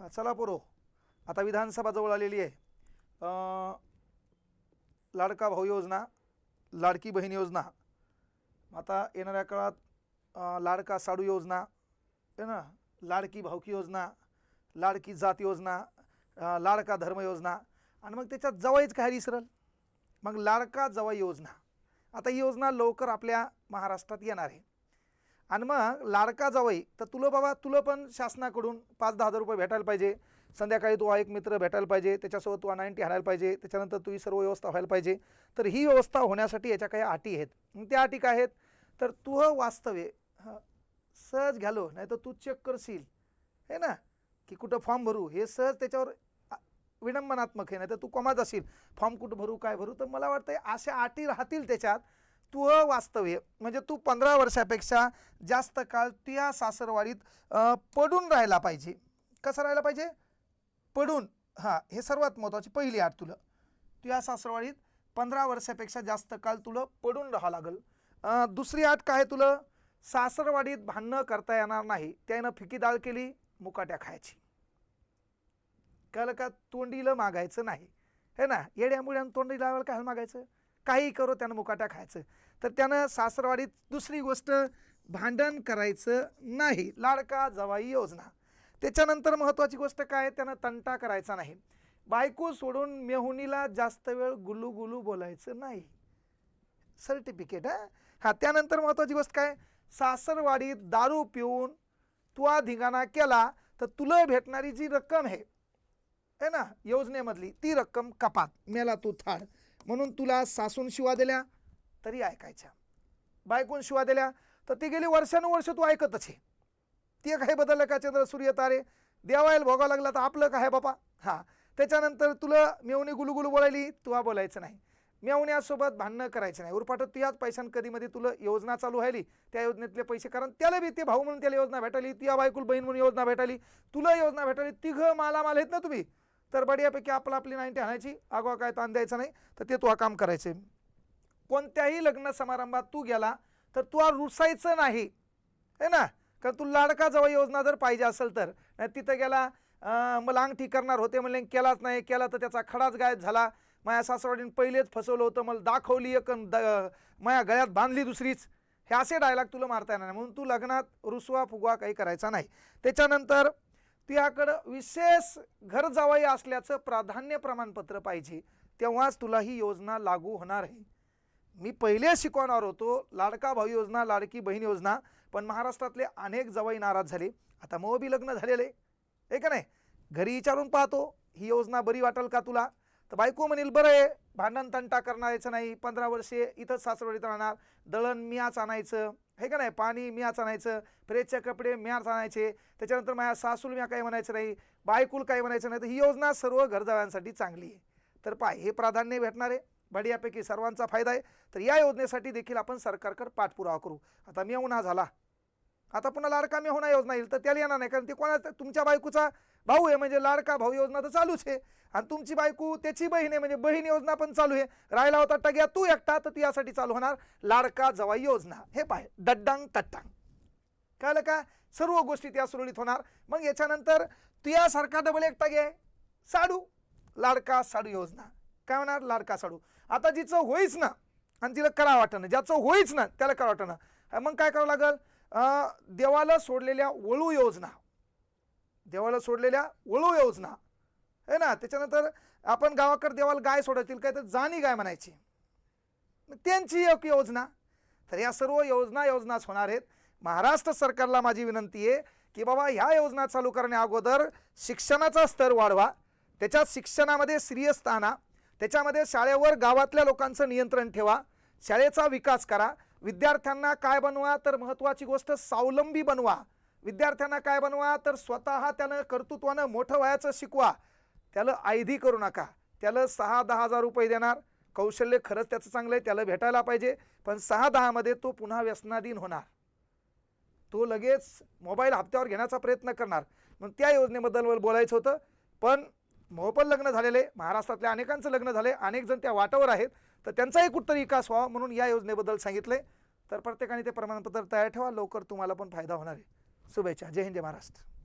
हां चला पोरो. आता विधानसभा जवळ आलेली आहे. लाडका भाऊ योजना लाडकी बहीण योजना. आता येणाऱ्या काळात लाडका साडू योजना आहे ना? लाडकी भावकी योजना लाडकी जात योजना लाडका धर्म योजना. आणि मग त्याच्यात जवाईच काय विसरल? मग लाडका जवाई योजना. आता ही योजना लवकर आपल्या महाराष्ट्रात येणार आहे. आणि मग लाडका जावई तर तुला बाबा तुला पण शासनाकडून पाच दहा हजार रुपये भेटायला पाहिजे. संध्याकाळी तू एक मित्र भेटायला पाहिजे. त्याच्यासोबत तू नाईन्टी हाणायला पाहिजे. त्याच्यानंतर तू ही सर्व व्यवस्था व्हायला पाहिजे. तर ही व्यवस्था होण्यासाठी याच्या काही अटी आहेत. मग त्या अटी काय आहेत? तर तू वास्तव्य सहज घ्यालो नाही तर तू चेक करशील. हे ना? की कुठं फॉर्म भरू? हे सहज त्याच्यावर विडंबनात्मक आहे. नाही तर तू कमात असेल फॉर्म कुठं भरू काय भरू? तर मला वाटतं अशा अटी राहतील त्याच्यात. तू वास्तव्य. म्हणजे तू पंधरा वर्षापेक्षा जास्त काळ तुया सासरवाडीत पडून राहायला पाहिजे. कसं राहायला पाहिजे? पडून. हां हे सर्वात महत्त्वाची पहिली आठ तुला. तुया सासरवाडीत पंधरा वर्षापेक्षा जास्त काळ तुला पडून राहावं लागल. दुसरी आठ काय तुला? सासरवाडीत भांडणं करता येणार नाही. त्यानं फिकी डाळ केली मुकाट्या खायची. कळलं का? तोंडीला मागायचं नाही. हे ना? येड्यामुळे तोंडी लावायला काय मागायचं? काही करो त्यानं मुकाट्या खायचं. तर त्यानं सासरवाडीत दुसरी गोष्ट भांडण करायचं नाही. लाडका जवाई योजना. त्याच्यानंतर महत्त्वाची गोष्ट काय? त्यानं तंटा करायचा नाही. बायको सोडून मेहुणीला जास्त वेळ गुलू गुलू बोलायचं नाही. सर्टिफिकेट हां? हां त्यानंतर महत्त्वाची गोष्ट काय? सासरवाडीत दारू पिऊन तुआ धिंगाणा केला तर तुला भेटणारी जी रक्कम आहे आहे ना? योजनेमधली ती रक्कम कपात. मेला तू थाड म्हणून तुला सासून शिवा दिल्या. तरी ऐकायच्या. बायकून शिवा दिल्या तर ती गेली वर्षानुवर्ष तू ऐकतच आहे ते काही बदललं का चंद्र सूर्य तारे? देवायला भोगावं लागला तर आपलं काय बापा? हां. त्याच्यानंतर तुला मेवणी गुलुगुलू बोलायली तुला बोलायचं नाही. मेवण्यासोबत भांडणं करायचं नाही. उरपाट याच पैशान कधीमध्ये तुला योजना चालू व्हायली त्या योजनेतले पैसे कारण त्याला बी ते भाऊ म्हणून त्याला योजना भेटाली तुझ्या बायकुल बहीण म्हणून योजना भेटाली तुला योजना भेटाली तिघं मालामाल आहेत ना तुम्ही? तर बढियापैकी आपलं आपली नाईन्टी आणायची आगवा काय ताण द्यायचा नाही तर ते तू काम करायचे कोणत्याही लग्न समारंभात तू गेला तर तू रुसायचं नाही. है ना? कारण तू लाडका जवळ योजना जर पाहिजे असेल तर. नाही तिथं गेला मला अंगठी करणार होते म्हणले केलाच नाही केला तर त्याचा खडाच गायब झाला. माझ्या सासरवाडीने पहिलेच फसवलं होतं मला दाखवली एक द माझ्या गळ्यात बांधली दुसरीच. हे असे डायलॉग तुला मारता येणार नाही. म्हणून तू लग्नात रुसवा फुगवा काही करायचा नाही. त्याच्यानंतर तुझ्याकडं विशेष घर जावई असल्याचं प्राधान्य प्रमाणपत्र पाहिजे. तेव्हाच तुला ही योजना लागू होणार आहे. मी पहिले शिकवणार होतो लाडका भाऊ योजना लाडकी बहीण योजना पण महाराष्ट्रातले अनेक जवाई नाराज झाले. आता मग बी लग्न झालेले आहे. का नाही? घरी विचारून पाहतो ही योजना बरी वाटेल का तुला? तर बायको म्हणेल बरं आहे भांडण तंटा करणारायचं नाही पंधरा वर्षे इथंच सासरवडीत राहणार दळण मियाच आणायचं. हे का नाही? पाणी मियाच आणायचं प्रेसचे कपडे मियाच आणायचे त्याच्यानंतर माझ्या सासूल म्या काही म्हणायचं नाही बायकुल काही म्हणायचं नाही. तर ही योजना सर्व घरजाव्यांसाठी चांगली आहे. तर पाय हे प्राधान्य भेटणार आहे. बढियापैकी सर्वांचा फायदा आहे. तर या योजनेसाठी देखील आपण सरकारकडे पाठपुरावा करू. आता मी उन्हा झाला. आता पुन्हा लाडका मी होणार योजना येईल तर त्याला येणार नाही. कारण ते कोणा तुमच्या बायकोचा भाऊ आहे. म्हणजे लाडका भाऊ योजना तर चालूच आहे. आणि तुमची बायको त्याची बहीण आहे. म्हणजे बहीण योजना पण चालू आहे. राहिला होता टग्या तू एकटा तर ती यासाठी चालू होणार. लाडका जवाई योजना. हे पाय. दड्डांग तट्टांग. कळलं का? सर्व गोष्टी त्या सुरळीत होणार. मग याच्यानंतर तुया सरकार डबल एकटा घे साडू. लाडका साडू योजना. काय होणार? लाडका साडू आता जिचं होईच ना आणि तिला करा वाटणं. ज्याचं होईच ना त्याला करा वाटणं. मग काय करावं लागेल? देवाला सोडलेल्या वळू योजना. देवाला सोडलेल्या वळू योजना. है ना? त्याच्यानंतर आपण गावाकडे देवाला गाय सोडवतील काय तर जाणी गाय म्हणायची. त्यांची एक योजना. तर या सर्व योजना योजनाच होणार आहेत. महाराष्ट्र सरकारला माझी विनंती आहे की बाबा ह्या योजना चालू करण्या अगोदर शिक्षणाचा स्तर वाढवा. त्याच्यात शिक्षणामध्ये सिरियस त्याच्यामध्ये शाळेवर गावातल्या लोकांचं नियंत्रण ठेवा शाळेचा विकास करा विद्यार्थ्यांना काय बनवा तर महत्त्वाची गोष्ट स्वावलंबी बनवा विद्यार्थ्यांना काय बनवा तर स्वतः त्यानं कर्तृत्वानं मोठं व्हायचं शिकवा त्याला आयधी करू नका त्याला सहा दहा हजार रुपये देणार कौशल्य खरंच त्याचं चांगलं आहे त्याला भेटायला पाहिजे पण सहा दहामध्ये तो पुन्हा व्यसनाधीन होणार. तो लगेच मोबाईल हप्त्यावर घेण्याचा प्रयत्न करणार. मग त्या योजनेबद्दल बोलायचं होतं पण मोहपल लग्न झालेले महाराष्ट्रातल्या अनेकांचं लग्न झाले अनेक जण त्या वाटावर आहेत. तर त्यांचाही कुठतरी विकास व्हावा म्हणून या योजनेबद्दल सांगितले. तर प्रत्येकाने ते प्रमाणपत्र तयार ठेवा लवकर तुम्हाला पण फायदा होणार आहे. शुभेच्छा. जय हिंद जय महाराष्ट्र.